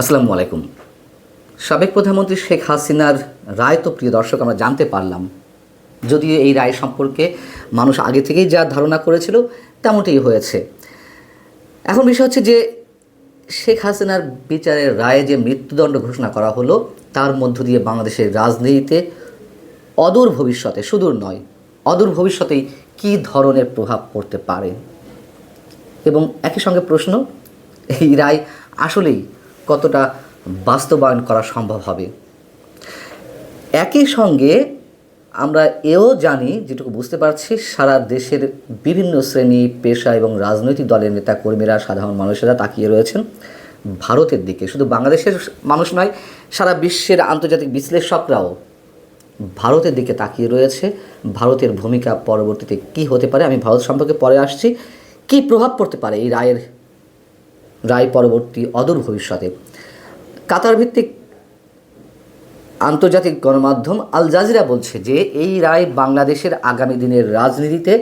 আসসালামু আলাইকুম। সাবেক প্রধানমন্ত্রী শেখ হাসিনার রায় তো প্রিয় দর্শক, আমরা জানতে পারলাম। যদিও এই রায় সম্পর্কে মানুষ আগে থেকেই যা ধারণা করেছিল তেমনটাই হয়েছে। এখন বিষয় হচ্ছে যে শেখ হাসিনার বিচারের রায়ে যে মৃত্যুদণ্ড ঘোষণা করা হলো, তার মধ্য দিয়ে বাংলাদেশের রাজনীতিতে অদূর ভবিষ্যতে, সুদূর নয়, অদূর ভবিষ্যতেই কী ধরনের প্রভাব পড়তে পারে? এবং একই সঙ্গে প্রশ্ন, এই রায় আসলেই কতটা বাস্তবায়ন করা সম্ভব হবে। একই সঙ্গে আমরা এও জানি, যেটুকু বুঝতে পারছি, সারা দেশের বিভিন্ন শ্রেণি, পেশা এবং রাজনৈতিক দলের নেতা কর্মীরা সাধারণ মানুষেরা তাকিয়ে রয়েছেন ভারতের দিকে। শুধু বাংলাদেশের মানুষ নয়, সারা বিশ্বের আন্তর্জাতিক বিশ্লেষকরাও ভারতের দিকে তাকিয়ে রয়েছে। ভারতের ভূমিকা পরবর্তীতে কি হতে পারে, আমি ভারত সম্পর্কে পরে আসছি। কি প্রভাব পড়তে পারে এই রায়ের রায় পরবর্তী অদূর ভবিষ্যতে। কাতার ভিত্তিক আন্তর্জাতিক গণমাধ্যম আল জাজিরা বলছে যে, এই রায় বাংলাদেশের আগামী দিনের রাজনীতিতে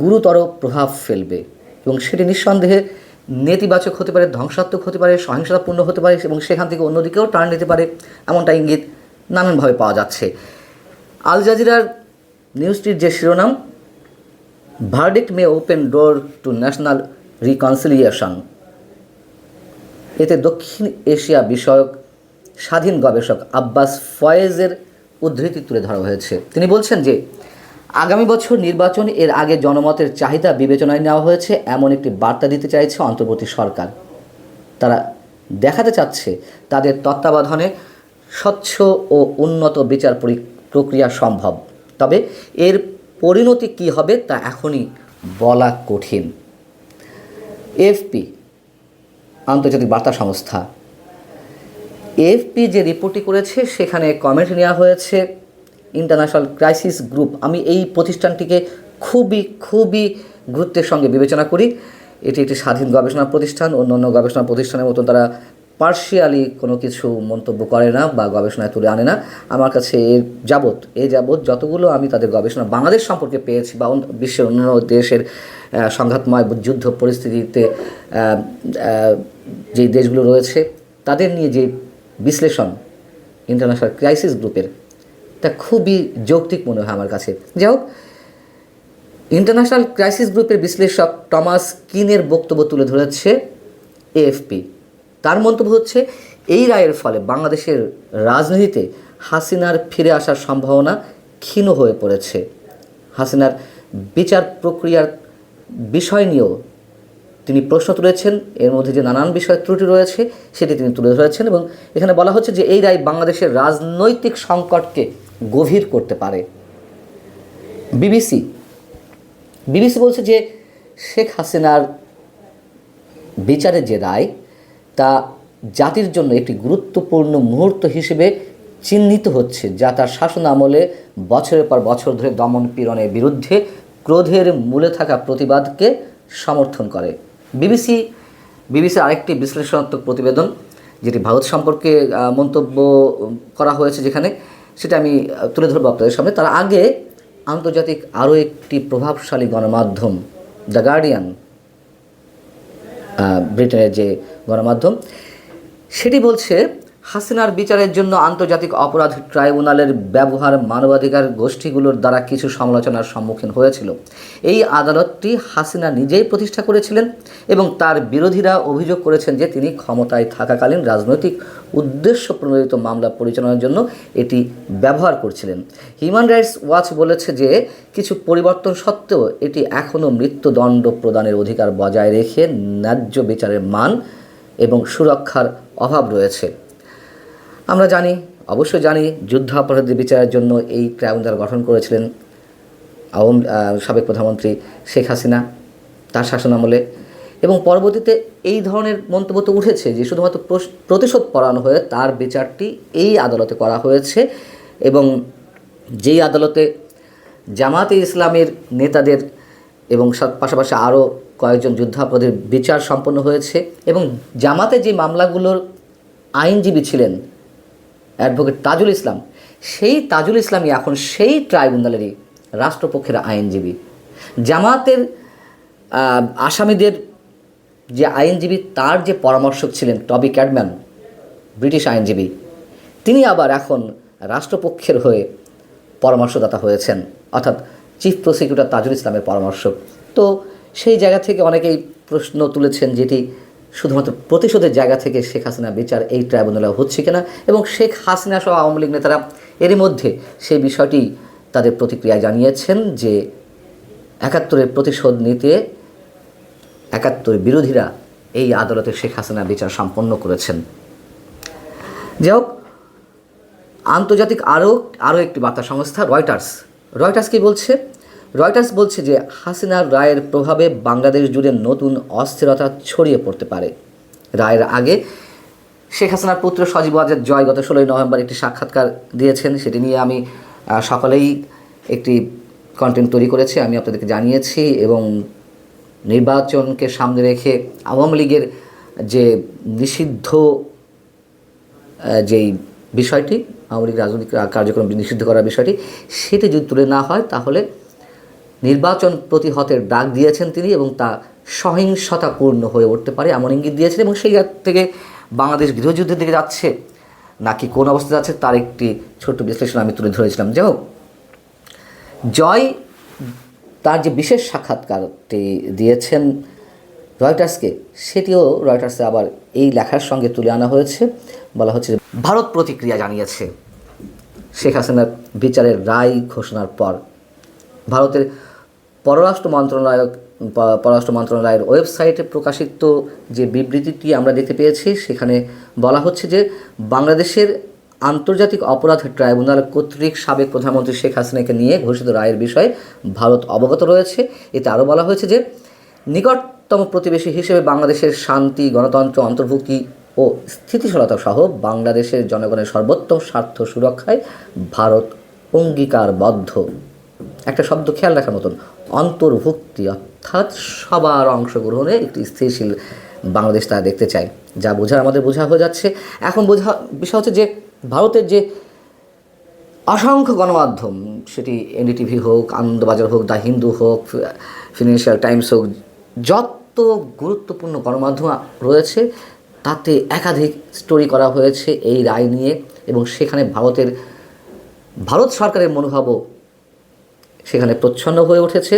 গুরুতর প্রভাব ফেলবে এবং সেটি নিঃসন্দেহে নেতিবাচক হতে পারে, ধ্বংসাত্মক হতে পারে, সহিংসতাপূর্ণ হতে পারে এবং সেখান থেকে অন্যদিকেও টার্ন নিতে পারে এমনটা ইঙ্গিত নানানভাবে পাওয়া যাচ্ছে। আল জাজিরার নিউজটির যে শিরোনাম, verdict may open door to national reconciliation. এতে দক্ষিণ এশিয়া বিষয়ক স্বাধীন গবেষক আব্বাস ফয়েজের উদ্ধৃতি তুলে ধরা হয়েছে। তিনি বলছেন যে, আগামী বছর নির্বাচন এর আগে জনমতের চাহিদা বিবেচনায় নেওয়া হয়েছে, এমন একটি বার্তা দিতে চাইছে অন্তর্বর্তী সরকার। তারা দেখাতে চাচ্ছে তাদের তত্ত্বাবধানে স্বচ্ছ ও উন্নত বিচার পরি- প্রক্রিয়া সম্ভব। তবে এর পরিণতি কী হবে তা এখনই বলা কঠিন। এফপি আন্তর্জাতিক বার্তা সংস্থা। এফপি যে রিপোর্টটি করেছে, সেখানে কমেন্ট নেওয়া হয়েছে ইন্টারন্যাশনাল ক্রাইসিস গ্রুপ আমি এই প্রতিষ্ঠানটিকে খুবই খুবই গুরুত্বের সঙ্গে বিবেচনা করি। এটি একটি স্বাধীন গবেষণা প্রতিষ্ঠান অন্য অন্য গবেষণা প্রতিষ্ঠানের মতন তারা পার্শিয়ালি কোনো কিছু মন্তব্য করে না বা গবেষণায় তুলে আনে না। আমার কাছে এ যাবৎ এ যাবৎ যতগুলো আমি তাদের গবেষণা বাংলাদেশ সম্পর্কে পেয়েছি বা বিশ্বের অন্যান্য দেশের সংঘাতময় যুদ্ধ পরিস্থিতিতে যেই দেশগুলো রয়েছে, তাদের নিয়ে যে বিশ্লেষণ ইন্টারন্যাশনাল ক্রাইসিস গ্রুপের তা খুবই যৌক্তিক মনে হয় আমার কাছে। যাই হোক ইন্টারন্যাশনাল ক্রাইসিস গ্রুপের বিশ্লেষক টমাস কিনের বক্তব্য তুলে ধরেছে এএফপি। তার মন্তব্য হচ্ছে, এই রায়ের ফলে বাংলাদেশের রাজনীতিতে হাসিনার ফিরে আসার সম্ভাবনা ক্ষীণ হয়ে পড়েছে। হাসিনার বিচার প্রক্রিয়ার বিষয় নিয়েও তিনি প্রশ্ন তুলেছেন, এর মধ্যে যে নানান বিষয় ত্রুটি রয়েছে সেটি তিনি তুলে ধরেছেন এবং এখানে বলা হচ্ছে যে এই রায় বাংলাদেশের রাজনৈতিক সংকটকে গভীর করতে পারে। বিবিসি বিবিসি বলছে যে শেখ হাসিনার বিচারের যে রায় তা জাতির জন্য একটি গুরুত্বপূর্ণ মুহূর্ত হিসেবে চিহ্নিত হচ্ছে, যা তার শাসন আমলে বছরের পর বছর ধরে দমন পীড়নের বিরুদ্ধে ক্রোধের মূলে থাকা প্রতিবাদকে সমর্থন করে। বিবিসি, বিবিসির আরেকটি বিশ্লেষণাত্মক প্রতিবেদন, যেটি ভারত সম্পর্কে মন্তব্য করা হয়েছে যেখানে, সেটা আমি তুলে ধরবো আপনাদের সামনে। তার আগে আন্তর্জাতিক আরও একটি প্রভাবশালী গণমাধ্যম, দ্য গার্ডিয়ান ব্রিটেনের যে গণমাধ্যম। সেটি বলছে, হাসিনার বিচারের জন্য আন্তর্জাতিক অপরাধ ট্রাইব্যুনালের ব্যবহার মানবাধিকার গোষ্ঠীগুলোর দ্বারা কিছু সমালোচনার সম্মুখীন হয়েছিল। এই আদালতটি হাসিনা নিজেই প্রতিষ্ঠা করেছিলেন এবং তার বিরোধীরা অভিযোগ করেছেন যে তিনি ক্ষমতায় থাকাকালীন রাজনৈতিক উদ্দেশ্য প্রণোদিত মামলা পরিচালনার জন্য এটি ব্যবহার করছিলেন। হিউম্যান রাইটস ওয়াচ বলেছে যে, কিছু পরিবর্তন সত্ত্বেও এটি এখনও মৃত্যুদণ্ড প্রদানের অধিকার বজায় রেখে ন্যায্য বিচারের মান এবং সুরক্ষার অভাব রয়েছে। আমরা জানি, অবশ্যই জানি, যুদ্ধাপরাধী বিচারের জন্য এই ট্রাইব্যুনাল গঠন করেছিলেন আওয়াম সাবেক প্রধানমন্ত্রী শেখ হাসিনা তার শাসনামলে। এবং পরবর্তীতে এই ধরনের মন্তব্য তো উঠেছে যে শুধুমাত্র প্রতিশোধ পরায়ণ হয়ে তার বিচারটি এই আদালতে করা হয়েছে এবং যেই আদালতে জামাতে ইসলামের নেতাদের এবং পাশাপাশি আরও কয়েকজন যুদ্ধাপরাধীর বিচার সম্পন্ন হয়েছে এবং জামাতে যে মামলাগুলোর আইনজীবী ছিলেন অ্যাডভোকেট তাজুল ইসলাম, সেই তাজুল ইসলামই এখন সেই ট্রাইব্যুনালেরই রাষ্ট্রপক্ষের আইনজীবী। জামাতের আসামিদের যে আইনজীবী, তার যে পরামর্শক ছিলেন টবি ক্যাডম্যান, ব্রিটিশ আইনজীবী, তিনি আবার এখন রাষ্ট্রপক্ষের হয়ে পরামর্শদাতা হয়েছেন। অর্থাৎ চিফ প্রসিকিউটর তাজুল ইসলামের পরামর্শ। তো সেই জায়গা থেকে অনেকেই প্রশ্ন তুলেছেন যেটি শুধুমাত্র প্রতিশোধের জায়গা থেকে শেখ হাসিনা বিচার এই ট্রাইব্যুনালে হচ্ছে কিনা এবং শেখ হাসিনা সহ আওয়ামী লীগ নেতারা এরই মধ্যে সেই বিষয়টি তাদের প্রতিক্রিয়া জানিয়েছেন যে একাত্তরের প্রতিশোধ নিতে একাত্তরের বিরোধীরা এই আদালতে শেখ হাসিনা বিচার সম্পন্ন করেছেন। যাই হোক, আন্তর্জাতিক আরও আরও একটি বার্তা সংস্থা রয়টার্স। রয়টার্স কি বলছে? রয়টার্স বলছে যে হাসিনার রায়ের প্রভাবে বাংলাদেশ জুড়ে নতুন অস্থিরতা ছড়িয়ে পড়তে পারে। রায়ের আগে শেখ হাসিনার পুত্র সজীব ওয়াজেদ জয় গত ষোলোই নভেম্বর একটি সাক্ষাৎকার দিয়েছেন। সেটি নিয়ে আমি সকালেই একটি কন্টেন্ট তৈরি করেছি, আমি আপনাদেরকে জানিয়েছি এবং নির্বাচনকে সামনে রেখে আওয়ামী লীগের যে নিষিদ্ধ যেই বিষয়টি, আওয়ামী লীগ রাজনৈতিক কার্যক্রম নিষিদ্ধ করার বিষয়টি, সেটি যদি তুলে না হয় তাহলে নির্বাচন প্রতিহতের ডাক দিয়েছেন তিনি এবং তা সহিংসতাপূর্ণ হয়ে উঠতে পারে এমন ইঙ্গিত দিয়েছেন এবং সেই থেকে বাংলাদেশ গৃহযুদ্ধের দিকে যাচ্ছে। নাকি কোন অবস্থা যাচ্ছে তার একটি ছোট্ট বিশ্লেষণ আমি তুলে ধরেছিলাম। যাই জয় তার যে বিশেষ সাক্ষাৎকারটি দিয়েছেন রয়টার্সকে, সেটিও রয়টার্সে আবার এই লেখার সঙ্গে তুলে আনা হয়েছে। বলা হচ্ছে ভারত প্রতিক্রিয়া জানিয়েছে। শেখ হাসিনার বিচারের রায় ঘোষণার পর ভারতের পররাষ্ট্র মন্ত্রণালয় পররাষ্ট্র মন্ত্রণালয়ের ওয়েবসাইটে প্রকাশিত যে বিবৃতিটি আমরা দেখতে পেয়েছি, সেখানে বলা হচ্ছে যে বাংলাদেশের আন্তর্জাতিক অপরাধ ট্রাইব্যুনাল কর্তৃক সাবেক প্রধানমন্ত্রী শেখ হাসিনাকে নিয়ে ঘোষিত রায়ের বিষয়ে ভারত অবগত রয়েছে। এতে আরও বলা হয়েছে যে নিকটতম প্রতিবেশী হিসেবে বাংলাদেশের শান্তি, গণতন্ত্র, অন্তর্ভুক্তি ও স্থিতিশীলতা সহ বাংলাদেশের জনগণের সর্বোত্তম স্বার্থ সুরক্ষায় ভারত অঙ্গীকারবদ্ধ। একটা শব্দ খেয়াল রাখার মতন। অন্তর্ভুক্তি, অর্থাৎ সবার অংশগ্রহণে একটি স্থিতিশীল বাংলাদেশ তারা দেখতে চায়। যা বোঝার আমাদের বোঝা হয়ে যাচ্ছে। এখন বোঝা, বিষয় হচ্ছে যে ভারতের যে অসংখ্য গণমাধ্যম, সেটি এনডিটিভি হোক, আনন্দবাজার হোক, দ্য হিন্দু হোক ফিনান্সিয়াল টাইমস হোক, যত গুরুত্বপূর্ণ গণমাধ্যম রয়েছে, তাতে একাধিক স্টোরি করা হয়েছে এই রায় নিয়ে এবং সেখানে ভারতের, ভারত সরকারের মনোভাবও সেখানে প্রচ্ছন্ন হয়ে উঠেছে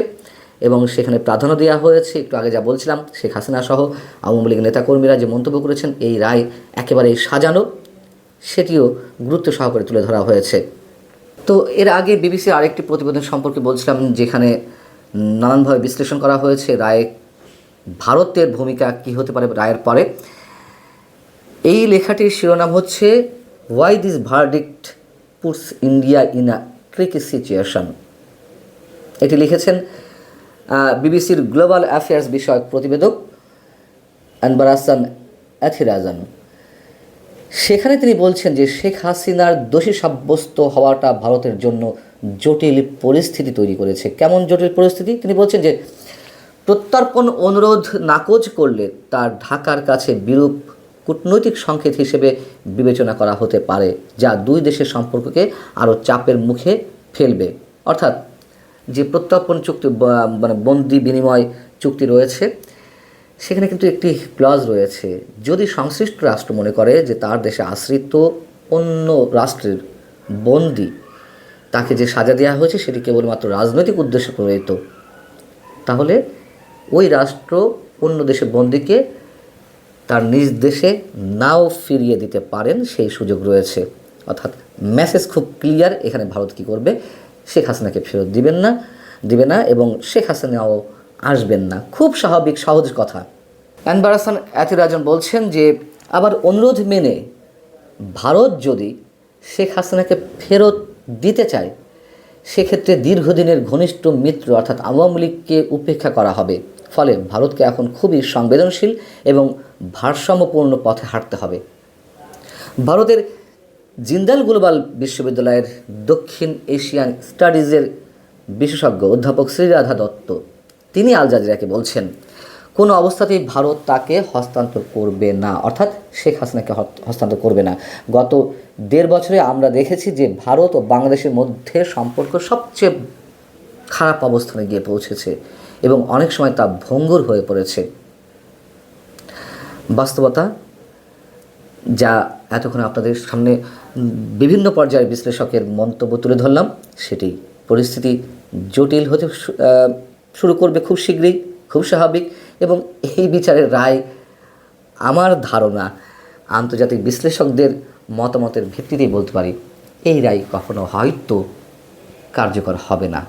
এবং সেখানে প্রাধান্য দেওয়া হয়েছে। একটু আগে যা বলছিলাম, শেখ হাসিনা সহ আওয়ামী লীগ নেতাকর্মীরা যে মন্তব্য করেছেন, এই রায় একেবারেই সাজানো, সেটিও গুরুত্ব সহকারে তুলে ধরা হয়েছে। তো এর আগে বিবিসির আরেকটি প্রতিবেদন সম্পর্কে বলছিলাম, যেখানে নানানভাবে বিশ্লেষণ করা হয়েছে রায়ে, ভারতের ভূমিকা কী হতে পারে রায়ের পরে। এই লেখাটির শিরোনাম হচ্ছে why this verdict puts India in a tricky situation এটি লিখেছেন বিবিসির গ্লোবাল অ্যাফেয়ার্স বিষয়ক প্রতিবেদক আনবারাসান অ্যাথিরাজান সেখানে তিনি বলছেন যে শেখ হাসিনার দোষী সাব্যস্ত হওয়াটা ভারতের জন্য জটিল পরিস্থিতি তৈরি করেছে। কেমন জটিল পরিস্থিতি? তিনি বলছেন যে প্রত্যর্পণ অনুরোধ নাকচ করলে তার ঢাকার কাছে বিরূপ কূটনৈতিক সংকেত হিসেবে বিবেচনা করা হতে পারে, যা দুই দেশের সম্পর্ককে আরও চাপের মুখে ফেলবে। অর্থাৎ যে প্রত্যর্পণ চুক্তি মানে বন্দি বিনিময় চুক্তি রয়েছে, সেখানে কিন্তু একটি ক্লজ রয়েছে। যদি সংশ্লিষ্ট রাষ্ট্র মনে করে যে তার দেশে আশ্রিত অন্য রাষ্ট্রের বন্দি তাকে যে সাজা দেওয়া হয়েছে সেটি কেবলমাত্র রাজনৈতিক উদ্দেশ্যে প্রণীত, তাহলে ওই রাষ্ট্র অন্য দেশের বন্দিকে তার নিজ দেশে নাও ফিরিয়ে দিতে পারেন, সেই সুযোগ রয়েছে। অর্থাৎ মেসেজ খুব ক্লিয়ার এখানে ভারত কী করবে? শেখ হাসিনাকে ফেরত দিবেন না, দিবে না এবং শেখ হাসিনাও আসবেন না। খুব স্বাভাবিক, সহজ কথা। অ্যানবারাসান অ্যাথিরাজন বলছেন যে, আবার অনুরোধ মেনে ভারত যদি শেখ হাসিনাকে ফেরত দিতে চায়, সেক্ষেত্রে দীর্ঘদিনের ঘনিষ্ঠ মিত্র অর্থাৎ আওয়ামী লীগকে উপেক্ষা করা হবে। ফলে ভারতকে এখন খুবই সংবেদনশীল এবং ভারসাম্যপূর্ণ পথে হাঁটতে হবে। ভারতের জিন্দাল গ্লোবাল বিশ্ববিদ্যালয়ের দক্ষিণ এশিয়ান স্টাডিজের বিশেষজ্ঞ অধ্যাপক শ্রীরাধা দত্ত। তিনি আল জাজিরাকে বলছেন, কোনো অবস্থাতেই ভারত তাকে হস্তান্তর করবে না। অর্থাৎ শেখ হাসিনাকে হস্তান্তর করবে না। গত দেড় বছরে আমরা দেখেছি যে ভারত ও বাংলাদেশের মধ্যে সম্পর্ক সবচেয়ে খারাপ অবস্থানে গিয়ে পৌঁছেছে এবং অনেক সময় তা ভঙ্গুর হয়ে পড়েছে। বাস্তবতা যা এতক্ষণ আপনাদের সামনে বিভিন্ন পর্যায়ের বিশ্লেষকের মন্তব্য তুলে ধরলাম। সেটি পরিস্থিতি জটিল হতে শুরু করবে খুব শীঘ্রই, খুব স্বাভাবিক এবং এই বিচারের রায় আমার ধারণা আন্তর্জাতিক বিশ্লেষকদের মতামতের ভিত্তিতেই বলতে পারি, এই রায় কখনো হয়তো কার্যকর হবে না।